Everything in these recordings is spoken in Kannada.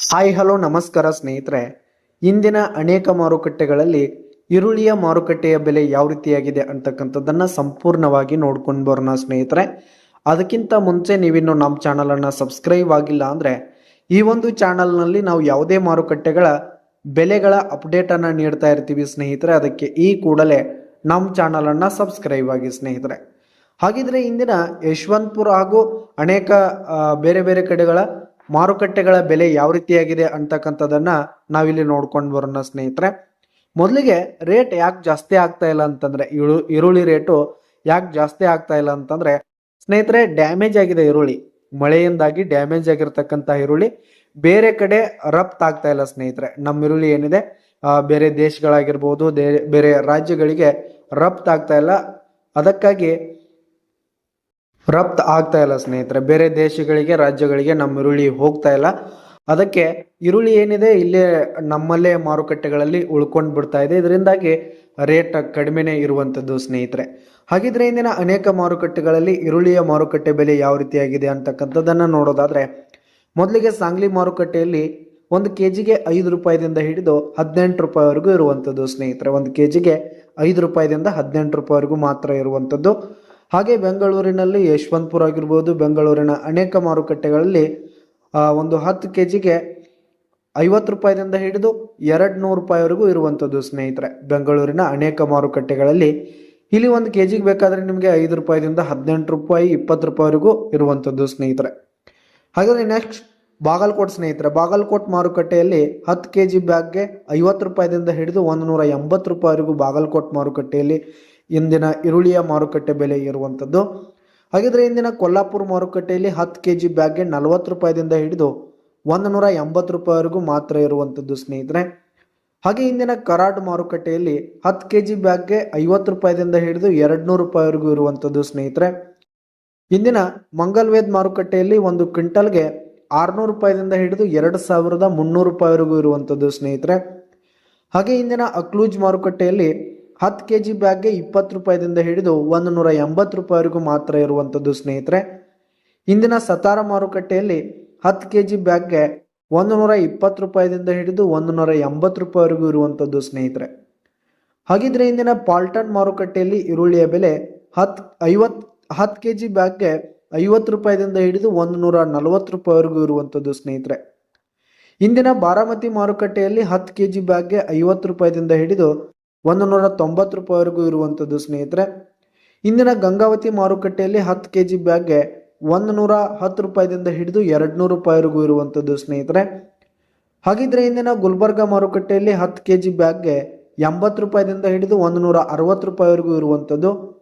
ಹಾಯ್, ಹಲೋ, ನಮಸ್ಕಾರ ಸ್ನೇಹಿತರೆ. ಇಂದಿನ ಅನೇಕ ಮಾರುಕಟ್ಟೆಗಳಲ್ಲಿ ಈರುಳ್ಳಿಯ ಮಾರುಕಟ್ಟೆಯ ಬೆಲೆ ಯಾವ ರೀತಿಯಾಗಿದೆ ಅಂತಕ್ಕಂಥದ್ದನ್ನ ಸಂಪೂರ್ಣವಾಗಿ ನೋಡ್ಕೊಂಡು ಬರೋಣ ಸ್ನೇಹಿತರೆ. ಅದಕ್ಕಿಂತ ಮುಂಚೆ ನೀವಿನ್ನು ನಮ್ಮ ಚಾನಲನ್ನು ಸಬ್ಸ್ಕ್ರೈಬ್ ಆಗಿಲ್ಲ ಅಂದರೆ ಈ ಒಂದು ಚಾನಲ್ನಲ್ಲಿ ನಾವು ಯಾವುದೇ ಮಾರುಕಟ್ಟೆಗಳ ಬೆಲೆಗಳ ಅಪ್ಡೇಟನ್ನು ನೀಡ್ತಾ ಇರ್ತೀವಿ ಸ್ನೇಹಿತರೆ. ಅದಕ್ಕೆ ಈ ಕೂಡಲೇ ನಮ್ಮ ಚಾನಲನ್ನು ಸಬ್ಸ್ಕ್ರೈಬ್ ಆಗಿ ಸ್ನೇಹಿತರೆ. ಹಾಗಿದ್ರೆ ಇಂದಿನ ಯಶವಂತಪುರ ಹಾಗೂ ಅನೇಕ ಬೇರೆ ಬೇರೆ ಕಡೆಗಳ ಮಾರುಕಟ್ಟೆಗಳ ಬೆಲೆ ಯಾವ ರೀತಿಯಾಗಿದೆ ಅಂತಕ್ಕಂಥದ್ದನ್ನು ನಾವಿಲ್ಲಿ ನೋಡ್ಕೊಂಡು ಬರೋಣ, ಸ್ನೇಹಿತರೆ. ಮೊದಲಿಗೆ ರೇಟ್ ಯಾಕೆ ಜಾಸ್ತಿ ಆಗ್ತಾ ಇಲ್ಲ ಅಂತಂದ್ರೆ ಈರು ಈರುಳ್ಳಿ ರೇಟು ಯಾಕೆ ಜಾಸ್ತಿ ಆಗ್ತಾ ಇಲ್ಲ ಅಂತಂದ್ರೆ, ಸ್ನೇಹಿತರೆ, ಡ್ಯಾಮೇಜ್ ಆಗಿದೆ ಈರುಳ್ಳಿ. ಮಳೆಯಿಂದಾಗಿ ಡ್ಯಾಮೇಜ್ ಆಗಿರ್ತಕ್ಕಂಥ ಈರುಳ್ಳಿ. ಬೇರೆ ಕಡೆ ರಫ್ತಾಗ್ತಾ ಇಲ್ಲ ಸ್ನೇಹಿತರೆ. ನಮ್ಮ ಈರುಳ್ಳಿ ಏನಿದೆ? ಬೇರೆ ದೇಶಗಳಾಗಿರ್ಬೋದು ಬೇರೆ ರಾಜ್ಯಗಳಿಗೆ ರಫ್ತಾಗ್ತಾ ಇಲ್ಲ. ಅದಕ್ಕಾಗಿ ರಫ್ತು ಆಗ್ತಾ ಇಲ್ಲ ಸ್ನೇಹಿತರೆ. ಬೇರೆ ದೇಶಗಳಿಗೆ, ರಾಜ್ಯಗಳಿಗೆ ನಮ್ಮ ಈರುಳ್ಳಿ ಹೋಗ್ತಾ ಇಲ್ಲ. ಅದಕ್ಕೆ ಈರುಳ್ಳಿ ಏನಿದೆ, ಇಲ್ಲೇ ನಮ್ಮಲ್ಲೇ ಮಾರುಕಟ್ಟೆಗಳಲ್ಲಿ ಉಳ್ಕೊಂಡು ಬಿಡ್ತಾ ಇದೆ. ಇದರಿಂದಾಗಿ ರೇಟ್ ಕಡಿಮೆನೇ ಇರುವಂಥದ್ದು ಸ್ನೇಹಿತರೆ. ಹಾಗಿದ್ರೆ ಇಂದಿನ ಅನೇಕ ಮಾರುಕಟ್ಟೆಗಳಲ್ಲಿ ಈರುಳ್ಳಿಯ ಮಾರುಕಟ್ಟೆ ಬೆಲೆ ಯಾವ ರೀತಿಯಾಗಿದೆ ಅಂತಕ್ಕಂಥದ್ದನ್ನು ನೋಡೋದಾದ್ರೆ, ಮೊದಲಿಗೆ ಸಾಂಗ್ಲಿ ಮಾರುಕಟ್ಟೆಯಲ್ಲಿ ಒಂದು ಕೆ ಜಿಗೆ ಐದು ರೂಪಾಯಿದಿಂದ ಹಿಡಿದು ಹದಿನೆಂಟು ರೂಪಾಯಿವರೆಗೂ ಇರುವಂಥದ್ದು ಸ್ನೇಹಿತರೆ. ಒಂದು ಕೆ ಜಿಗೆ ಐದು ರೂಪಾಯಿದಿಂದ ಹದಿನೆಂಟು ರೂಪಾಯಿವರೆಗೂ ಮಾತ್ರ ಇರುವಂಥದ್ದು ಹಾಗೆ ಬೆಂಗಳೂರಿನಲ್ಲಿ ಯಶವಂತಪುರ ಆಗಿರ್ಬೋದು, ಬೆಂಗಳೂರಿನ ಅನೇಕ ಮಾರುಕಟ್ಟೆಗಳಲ್ಲಿ ಒಂದು ಹತ್ತು ಕೆ ಜಿಗೆ ಐವತ್ತು ರೂಪಾಯಿದಿಂದ ಹಿಡಿದು ಎರಡು ನೂರು ರೂಪಾಯಿವರೆಗೂ ಇರುವಂಥದ್ದು ಸ್ನೇಹಿತರೆ. ಬೆಂಗಳೂರಿನ ಅನೇಕ ಮಾರುಕಟ್ಟೆಗಳಲ್ಲಿ ಇಲ್ಲಿ ಒಂದು ಕೆ ಜಿಗೆ ಬೇಕಾದರೆ ನಿಮಗೆ ಐದು ರೂಪಾಯಿದಿಂದ ಹದಿನೆಂಟು ರೂಪಾಯಿ, ಇಪ್ಪತ್ತು ರೂಪಾಯಿವರೆಗೂ ಇರುವಂಥದ್ದು ಸ್ನೇಹಿತರೆ. ಹಾಗಾದರೆ ನೆಕ್ಸ್ಟ್ ಬಾಗಲಕೋಟ್ ಸ್ನೇಹಿತರೆ, ಬಾಗಲಕೋಟ್ ಮಾರುಕಟ್ಟೆಯಲ್ಲಿ ಹತ್ತು ಕೆ ಜಿ ಬ್ಯಾಗ್ಗೆ ಐವತ್ತು ರೂಪಾಯಿದಿಂದ ಹಿಡಿದು ಒಂದು ನೂರ ಎಂಬತ್ತು ರೂಪಾಯಿವರೆಗೂ ಬಾಗಲಕೋಟ್ ಮಾರುಕಟ್ಟೆಯಲ್ಲಿ ಇಂದಿನ ಈರುಳ್ಳಿಯ ಮಾರುಕಟ್ಟೆ ಬೆಲೆ ಇರುವಂಥದ್ದು ಹಾಗಿದ್ರೆ ಇಂದಿನ ಕೊಲ್ಲಾಪುರ ಮಾರುಕಟ್ಟೆಯಲ್ಲಿ ಹತ್ತು ಕೆ ಜಿ ಬ್ಯಾಗ್ಗೆ ನಲವತ್ತು ರೂಪಾಯಿದಿಂದ ಹಿಡಿದು ಒಂದು ನೂರ ಎಂಬತ್ತು ರೂಪಾಯಿವರೆಗೂ ಮಾತ್ರ ಇರುವಂಥದ್ದು ಸ್ನೇಹಿತರೆ. ಹಾಗೆ ಇಂದಿನ ಕರಾಡ್ ಮಾರುಕಟ್ಟೆಯಲ್ಲಿ ಹತ್ತು ಕೆ ಜಿ ಬ್ಯಾಗ್ಗೆ ಐವತ್ತು ರೂಪಾಯಿದಿಂದ ಹಿಡಿದು ಎರಡು ನೂರು ರೂಪಾಯಿವರೆಗೂ ಇರುವಂಥದ್ದು ಸ್ನೇಹಿತರೆ. ಇಂದಿನ ಮಂಗಲ್ವೇದ್ ಮಾರುಕಟ್ಟೆಯಲ್ಲಿ ಒಂದು ಕ್ವಿಂಟಲ್ಗೆ ಆರುನೂರು ರೂಪಾಯಿದಿಂದ ಹಿಡಿದು ಎರಡು ಸಾವಿರದ ಮುನ್ನೂರು ರೂಪಾಯಿವರೆಗೂ ಇರುವಂಥದ್ದು ಸ್ನೇಹಿತರೆ. ಹಾಗೆ ಇಂದಿನ ಅಕ್ಲೂಜ್ ಮಾರುಕಟ್ಟೆಯಲ್ಲಿ ಹತ್ತು ಕೆ ಜಿ ಬ್ಯಾಗ್ಗೆ ಇಪ್ಪತ್ತು ರೂಪಾಯಿದಿಂದ ಹಿಡಿದು ಒಂದು ನೂರ ಎಂಬತ್ತು ರೂಪಾಯಿವರೆಗೂ ಮಾತ್ರ ಇರುವಂಥದ್ದು ಸ್ನೇಹಿತರೆ. ಇಂದಿನ ಸತಾರ ಮಾರುಕಟ್ಟೆಯಲ್ಲಿ ಹತ್ತು ಕೆ ಜಿ ಬ್ಯಾಗ್ಗೆ ಒಂದು ನೂರ ಇಪ್ಪತ್ತು ರೂಪಾಯಿದಿಂದ ಹಿಡಿದು ಒಂದು ನೂರ ಎಂಬತ್ತು ರೂಪಾಯಿವರೆಗೂ ಇರುವಂಥದ್ದು ಸ್ನೇಹಿತರೆ. ಹಾಗಿದ್ರೆ ಇಂದಿನ ಪಾಲ್ಟನ್ ಮಾರುಕಟ್ಟೆಯಲ್ಲಿ ಈರುಳ್ಳಿಯ ಬೆಲೆ ಹತ್ತು ಐವತ್ತು, ಹತ್ತು ಕೆ ಜಿ ಬ್ಯಾಗ್ಗೆ ಐವತ್ತು ರೂಪಾಯಿದಿಂದ ಹಿಡಿದು ಒಂದು ನೂರ ನಲವತ್ತು ರೂಪಾಯಿವರೆಗೂ ಇರುವಂಥದ್ದು ಸ್ನೇಹಿತರೆ. ಇಂದಿನ ಬಾರಾಮತಿ ಮಾರುಕಟ್ಟೆಯಲ್ಲಿ ಹತ್ತು ಕೆ ಜಿ ಬ್ಯಾಗ್ಗೆ ಐವತ್ತು ರೂಪಾಯಿದಿಂದ ಹಿಡಿದು ಒಂದು ನೂರ ತೊಂಬತ್ತು ರೂಪಾಯಿವರೆಗೂ ಇರುವಂಥದ್ದು ಸ್ನೇಹಿತರೆ. ಇಂದಿನ ಗಂಗಾವತಿ ಮಾರುಕಟ್ಟೆಯಲ್ಲಿ ಹತ್ತು ಕೆ ಜಿ ಬ್ಯಾಗ್ಗೆ ಒಂದು ನೂರ ಹತ್ತು ರೂಪಾಯಿದಿಂದ ಹಿಡಿದು ಎರಡು ನೂರು ರೂಪಾಯಿವರೆಗೂ ಇರುವಂಥದ್ದು ಸ್ನೇಹಿತರೆ. ಹಾಗಿದ್ರೆ ಇಂದಿನ ಗುಲ್ಬರ್ಗ ಮಾರುಕಟ್ಟೆಯಲ್ಲಿ ಹತ್ತು ಕೆ ಜಿ ಬ್ಯಾಗ್ಗೆ ಎಂಬತ್ತು ರೂಪಾಯಿದಿಂದ ಹಿಡಿದು ಒಂದು ನೂರ ಅರವತ್ತು ರೂಪಾಯಿವರೆಗೂ ಇರುವಂಥದ್ದು.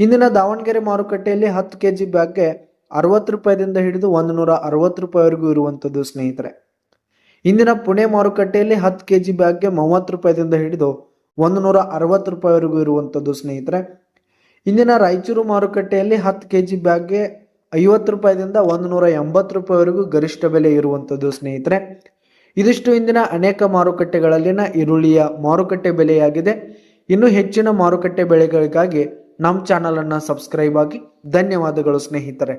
ಇಂದಿನ ದಾವಣಗೆರೆ ಮಾರುಕಟ್ಟೆಯಲ್ಲಿ ಹತ್ತು ಕೆ ಜಿ ಬ್ಯಾಗ್ಗೆ ಅರವತ್ತು ರೂಪಾಯಿದಿಂದ ಹಿಡಿದು ಒಂದು ನೂರ ಅರವತ್ತು ರೂಪಾಯಿವರೆಗೂ ಇರುವಂಥದ್ದು ಸ್ನೇಹಿತರೆ. ಇಂದಿನ ಪುಣೆ ಮಾರುಕಟ್ಟೆಯಲ್ಲಿ ಹತ್ತು ಕೆ ಜಿ ಬ್ಯಾಗ್ಗೆ ಮೂವತ್ತು ರೂಪಾಯಿದಿಂದ ಹಿಡಿದು ಒಂದು ನೂರ ಅರವತ್ತು ರೂಪಾಯಿವರೆಗೂ ಇರುವಂಥದ್ದು ಸ್ನೇಹಿತರೆ. ಇಂದಿನ ರಾಯಚೂರು ಮಾರುಕಟ್ಟೆಯಲ್ಲಿ ಹತ್ತು ಕೆ ಜಿ ಬ್ಯಾಗ್ಗೆ ಐವತ್ತು ರೂಪಾಯಿದಿಂದ ಒಂದು ನೂರ ಎಂಬತ್ತು ರೂಪಾಯಿವರೆಗೂ ಗರಿಷ್ಠ ಬೆಲೆ ಇರುವಂಥದ್ದು ಸ್ನೇಹಿತರೆ. ಇದಿಷ್ಟು ಇಂದಿನ ಅನೇಕ ಮಾರುಕಟ್ಟೆಗಳಲ್ಲಿನ ಈರುಳ್ಳಿಯ ಮಾರುಕಟ್ಟೆ ಬೆಲೆಯಾಗಿದೆ. ಇನ್ನು ಹೆಚ್ಚಿನ ಮಾರುಕಟ್ಟೆ ಬೆಳೆಗಳಿಗಾಗಿ ನಮ್ಮ ಚಾನಲನ್ನು ಸಬ್ಸ್ಕ್ರೈಬ್ ಆಗಿ ಧನ್ಯವಾದಗಳು ಸ್ನೇಹಿತರೆ.